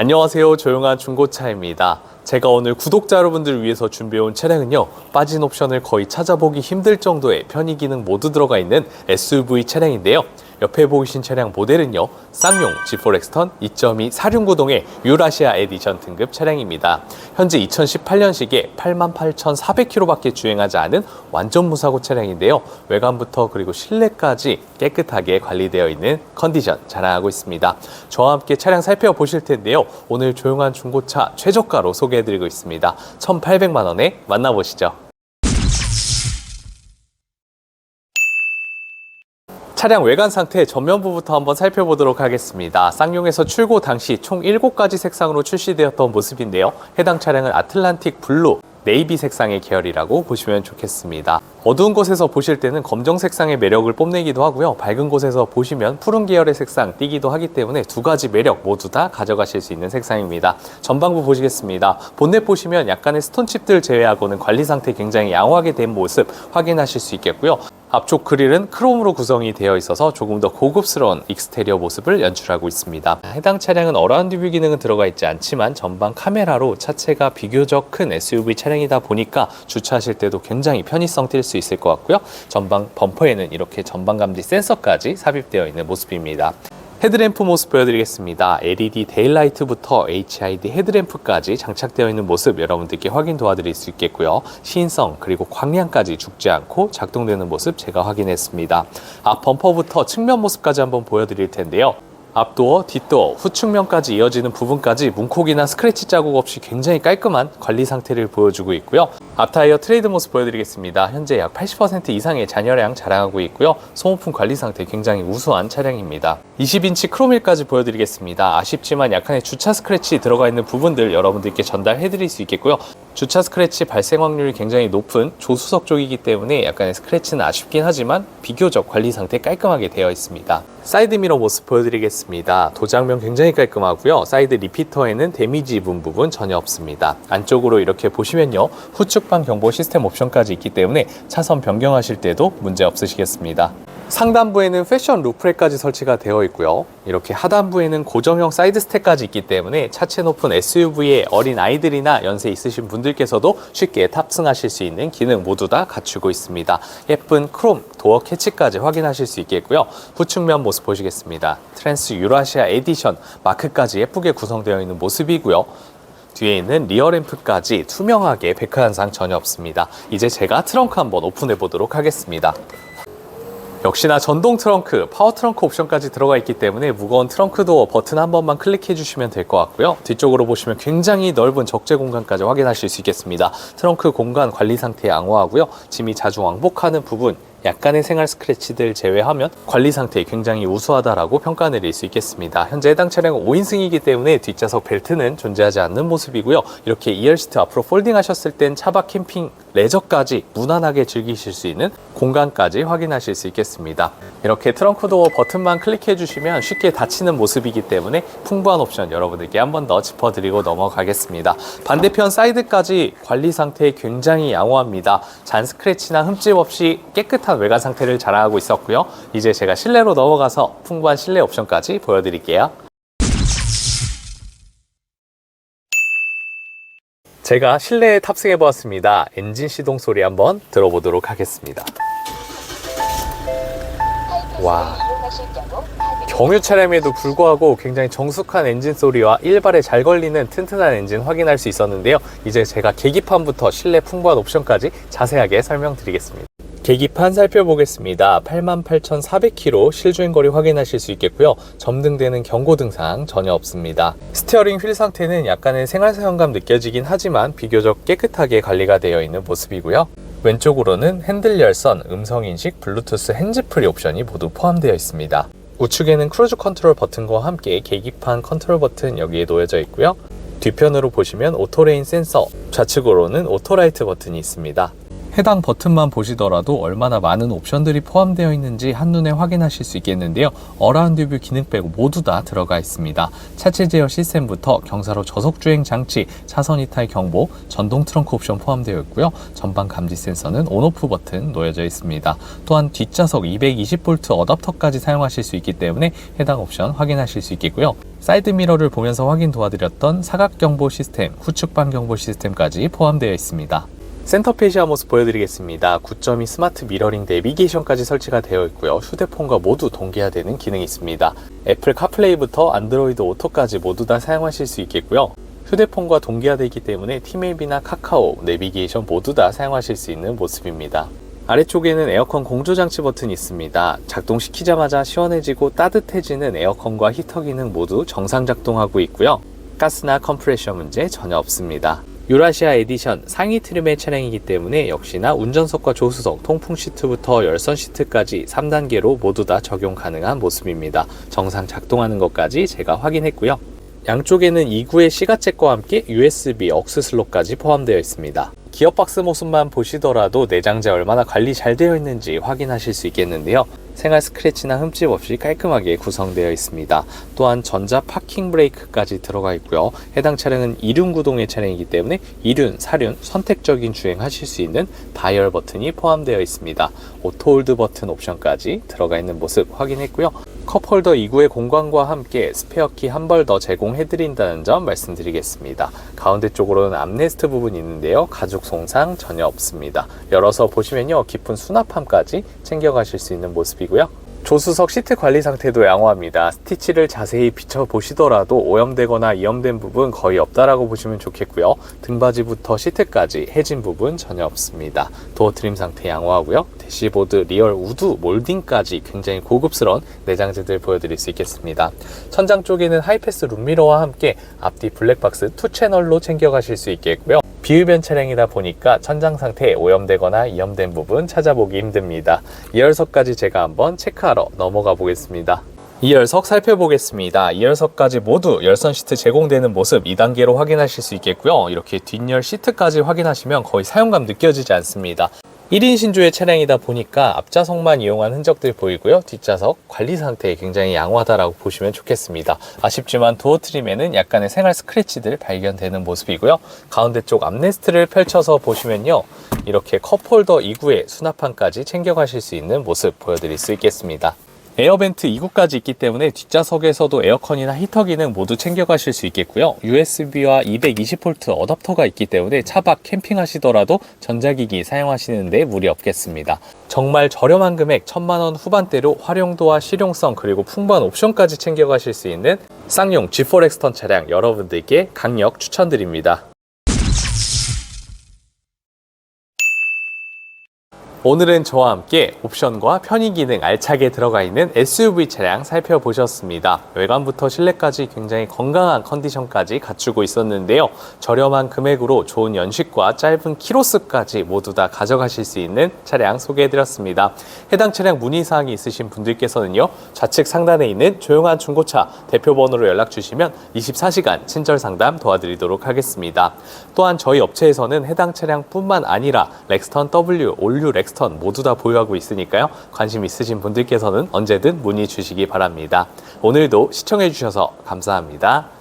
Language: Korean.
안녕하세요. 조용한 중고차입니다. 제가 오늘 구독자 여러분들을 위해서 준비해온 차량은요, 빠진 옵션을 거의 찾아보기 힘들 정도의 편의 기능 모두 들어가 있는 SUV 차량인데요. 옆에 보이신 차량 모델은요, 쌍용 G4 렉스턴 2.2 사륜구동의 유라시아 에디션 등급 차량입니다. 현재 2018년식에 88,400km밖에 주행하지 않은 완전 무사고 차량인데요. 외관부터 그리고 실내까지 깨끗하게 관리되어 있는 컨디션 자랑하고 있습니다. 저와 함께 차량 살펴보실 텐데요. 오늘 조용한 중고차 최저가로 소개 해드리고 있습니다. 1,800만 원에 만나보시죠. 차량 외관 상태 전면부부터 한번 살펴보도록 하겠습니다. 쌍용에서 출고 당시 총 7가지 색상으로 출시되었던 모습인데요. 해당 차량은 아틀란틱 블루, 네이비 색상의 계열이라고 보시면 좋겠습니다. 어두운 곳에서 보실 때는 검정 색상의 매력을 뽐내기도 하고요. 밝은 곳에서 보시면 푸른 계열의 색상 띄기도 하기 때문에 두 가지 매력 모두 다 가져가실 수 있는 색상입니다. 전방부 보시겠습니다. 본넷 보시면 약간의 스톤칩들 제외하고는 관리 상태 굉장히 양호하게 된 모습 확인하실 수 있겠고요. 앞쪽 그릴은 크롬으로 구성이 되어 있어서 조금 더 고급스러운 익스테리어 모습을 연출하고 있습니다. 해당 차량은 어라운드 뷰 기능은 들어가 있지 않지만 전방 카메라로 차체가 비교적 큰 SUV 차량이다 보니까 주차하실 때도 굉장히 편의성 뛸 수 있을 것 같고요. 전방 범퍼에는 이렇게 전방 감지 센서까지 삽입되어 있는 모습입니다. 헤드램프 모습 보여드리겠습니다. LED 데일라이트부터 HID 헤드램프까지 장착되어 있는 모습 여러분들께 확인 도와드릴 수 있겠고요. 시인성 그리고 광량까지 죽지 않고 작동되는 모습 제가 확인했습니다. 앞 범퍼부터 측면 모습까지 한번 보여드릴 텐데요. 앞도어, 뒷도어, 후측면까지 이어지는 부분까지 문콕이나 스크래치 자국 없이 굉장히 깔끔한 관리 상태를 보여주고 있고요. 앞타이어 트레이드 모습 보여드리겠습니다. 현재 약 80% 이상의 잔여량 자랑하고 있고요. 소모품 관리 상태 굉장히 우수한 차량입니다. 20인치 크롬일까지 보여드리겠습니다. 아쉽지만 약간의 주차 스크래치 들어가 있는 부분들 여러분들께 전달해드릴 수 있겠고요. 주차 스크래치 발생 확률이 굉장히 높은 조수석 쪽이기 때문에 약간의 스크래치는 아쉽긴 하지만 비교적 관리 상태 깔끔하게 되어 있습니다. 사이드 미러 모습 보여드리겠습니다. 도장면 굉장히 깔끔하고요. 사이드 리피터에는 데미지 입은 부분 전혀 없습니다. 안쪽으로 이렇게 보시면요. 후측 방 경보 시스템 옵션까지 있기 때문에 차선 변경하실 때도 문제 없으시겠습니다. 상단부에는 패션 루프렉까지 설치가 되어 있고요. 이렇게 하단부에는 고정형 사이드 스택까지 있기 때문에 차체 높은 SUV에 어린 아이들이나 연세 있으신 분들께서도 쉽게 탑승하실 수 있는 기능 모두 다 갖추고 있습니다. 예쁜 크롬 도어 캐치까지 확인하실 수 있겠고요. 후측면 모습 보시겠습니다. 트랜스 유라시아 에디션 마크까지 예쁘게 구성되어 있는 모습이고요. 뒤에 있는 리어 램프까지 투명하게 백화 현상 전혀 없습니다. 이제 제가 트렁크 한번 오픈해 보도록 하겠습니다. 역시나 전동 트렁크, 파워 트렁크 옵션까지 들어가 있기 때문에 무거운 트렁크 도어 버튼 한 번만 클릭해 주시면 될 것 같고요. 뒤쪽으로 보시면 굉장히 넓은 적재 공간까지 확인하실 수 있겠습니다. 트렁크 공간 관리 상태 양호하고요. 짐이 자주 왕복하는 부분, 약간의 생활 스크래치들 제외하면 관리 상태 굉장히 우수하다라고 평가 내릴 수 있겠습니다. 현재 해당 차량은 5인승이기 때문에 뒷좌석 벨트는 존재하지 않는 모습이고요. 이렇게 2열 시트 앞으로 폴딩 하셨을 땐 차박 캠핑 레저까지 무난하게 즐기실 수 있는 공간까지 확인하실 수 있겠습니다. 이렇게 트렁크 도어 버튼만 클릭해 주시면 쉽게 닫히는 모습이기 때문에 풍부한 옵션 여러분들께 한 번 더 짚어드리고 넘어가겠습니다. 반대편 사이드까지 관리 상태 굉장히 양호합니다. 잔 스크래치나 흠집 없이 깨끗한 외관 상태를 자랑하고 있었고요. 이제 제가 실내로 넘어가서 풍부한 실내 옵션까지 보여드릴게요. 제가 실내에 탑승해 보았습니다. 엔진 시동 소리 한번 들어보도록 하겠습니다. 와. 경유 차량에도 불구하고 굉장히 정숙한 엔진 소리와 일발에 잘 걸리는 튼튼한 엔진 확인할 수 있었는데요. 이제 제가 계기판부터 실내 풍부한 옵션까지 자세하게 설명드리겠습니다. 계기판 살펴보겠습니다. 88,400km 실주행거리 확인하실 수 있겠고요. 점등되는 경고 등상 전혀 없습니다. 스티어링 휠 상태는 약간의 생활 사용감 느껴지긴 하지만 비교적 깨끗하게 관리가 되어 있는 모습이고요. 왼쪽으로는 핸들 열선, 음성 인식, 블루투스 핸즈프리 옵션이 모두 포함되어 있습니다. 우측에는 크루즈 컨트롤 버튼과 함께 계기판 컨트롤 버튼 여기에 놓여져 있고요. 뒤편으로 보시면 오토레인 센서, 좌측으로는 오토라이트 버튼이 있습니다. 해당 버튼만 보시더라도 얼마나 많은 옵션들이 포함되어 있는지 한눈에 확인하실 수 있겠는데요. 어라운드 뷰 기능 빼고 모두 다 들어가 있습니다. 차체 제어 시스템부터 경사로 저속 주행 장치, 차선 이탈 경보, 전동 트렁크 옵션 포함되어 있고요. 전방 감지 센서는 온오프 버튼 놓여져 있습니다. 또한 뒷좌석 220V 어댑터까지 사용하실 수 있기 때문에 해당 옵션 확인하실 수 있겠고요. 사이드 미러를 보면서 확인 도와드렸던 사각 경보 시스템, 후측방 경보 시스템까지 포함되어 있습니다. 센터페시아 모습 보여드리겠습니다. 9.2 스마트 미러링 내비게이션까지 설치가 되어 있고요. 휴대폰과 모두 동기화되는 기능이 있습니다. 애플 카플레이부터 안드로이드 오토까지 모두 다 사용하실 수 있겠고요. 휴대폰과 동기화되어 있기 때문에 티맵이나 카카오, 내비게이션 모두 다 사용하실 수 있는 모습입니다. 아래쪽에는 에어컨 공조장치 버튼이 있습니다. 작동시키자마자 시원해지고 따뜻해지는 에어컨과 히터 기능 모두 정상 작동하고 있고요. 가스나 컴프레셔 문제 전혀 없습니다. 유라시아 에디션 상위 트림의 차량이기 때문에 역시나 운전석과 조수석, 통풍 시트부터 열선 시트까지 3단계로 모두 다 적용 가능한 모습입니다. 정상 작동하는 것까지 제가 확인했고요. 양쪽에는 2구의 시가잭과 함께 USB 억스 슬롯까지 포함되어 있습니다. 기어박스 모습만 보시더라도 내장재 얼마나 관리 잘 되어 있는지 확인하실 수 있겠는데요. 생활 스크래치나 흠집 없이 깔끔하게 구성되어 있습니다. 또한 전자 파킹 브레이크까지 들어가 있고요. 해당 차량은 이륜 구동의 차량이기 때문에 이륜, 사륜 선택적인 주행하실 수 있는 다이얼 버튼이 포함되어 있습니다. 오토홀드 버튼 옵션까지 들어가 있는 모습 확인했고요. 컵홀더 2구의 공간과 함께 스페어키 한 벌 더 제공해드린다는 점 말씀드리겠습니다. 가운데 쪽으로는 암레스트 부분이 있는데요. 가죽 손상 전혀 없습니다. 열어서 보시면요. 깊은 수납함까지 챙겨가실 수 있는 모습이 고요. 조수석 시트 관리 상태도 양호합니다. 스티치를 자세히 비춰보시더라도 오염되거나 이염된 부분 거의 없다라고 보시면 좋겠고요. 등받이부터 시트까지 해진 부분 전혀 없습니다. 도어 트림 상태 양호하고요. 대시보드 리얼 우드 몰딩까지 굉장히 고급스러운 내장재들 보여드릴 수 있겠습니다. 천장 쪽에는 하이패스 룸미러와 함께 앞뒤 블랙박스 2채널로 챙겨가실 수 있겠고요. 비흡연 차량이다 보니까 천장 상태에 오염되거나 이염된 부분 찾아보기 힘듭니다. 2열석까지 제가 한번 체크하러 넘어가 보겠습니다. 2열석 살펴보겠습니다. 2열석까지 모두 열선 시트 제공되는 모습 2단계로 확인하실 수 있겠고요. 이렇게 뒷열 시트까지 확인하시면 거의 사용감 느껴지지 않습니다. 1인 신조의 차량이다 보니까 앞좌석만 이용한 흔적들 보이고요. 뒷좌석 관리 상태 굉장히 양호하다라고 보시면 좋겠습니다. 아쉽지만 도어 트림에는 약간의 생활 스크래치들 발견되는 모습이고요. 가운데 쪽 암레스트를 펼쳐서 보시면요. 이렇게 컵홀더 2구에 수납함까지 챙겨가실 수 있는 모습 보여드릴 수 있겠습니다. 에어벤트 2구까지 있기 때문에 뒷좌석에서도 에어컨이나 히터 기능 모두 챙겨가실 수 있겠고요. USB와 220V 어댑터가 있기 때문에 차박 캠핑하시더라도 전자기기 사용하시는데 무리 없겠습니다. 정말 저렴한 금액 1000만원 후반대로 활용도와 실용성 그리고 풍부한 옵션까지 챙겨가실 수 있는 쌍용 G4 렉스턴 차량 여러분들께 강력 추천드립니다. 오늘은 저와 함께 옵션과 편의 기능 알차게 들어가 있는 SUV 차량 살펴보셨습니다. 외관부터 실내까지 굉장히 건강한 컨디션까지 갖추고 있었는데요. 저렴한 금액으로 좋은 연식과 짧은 키로수까지 모두 다 가져가실 수 있는 차량 소개해드렸습니다. 해당 차량 문의사항이 있으신 분들께서는요. 좌측 상단에 있는 조용한 중고차 대표번호로 연락 주시면 24시간 친절 상담 도와드리도록 하겠습니다. 또한 저희 업체에서는 해당 차량뿐만 아니라 렉스턴 W, 올류 렉 스턴 모두 다 보유하고 있으니까요. 관심 있으신 분들께서는 언제든 문의 주시기 바랍니다. 오늘도 시청해 주셔서 감사합니다.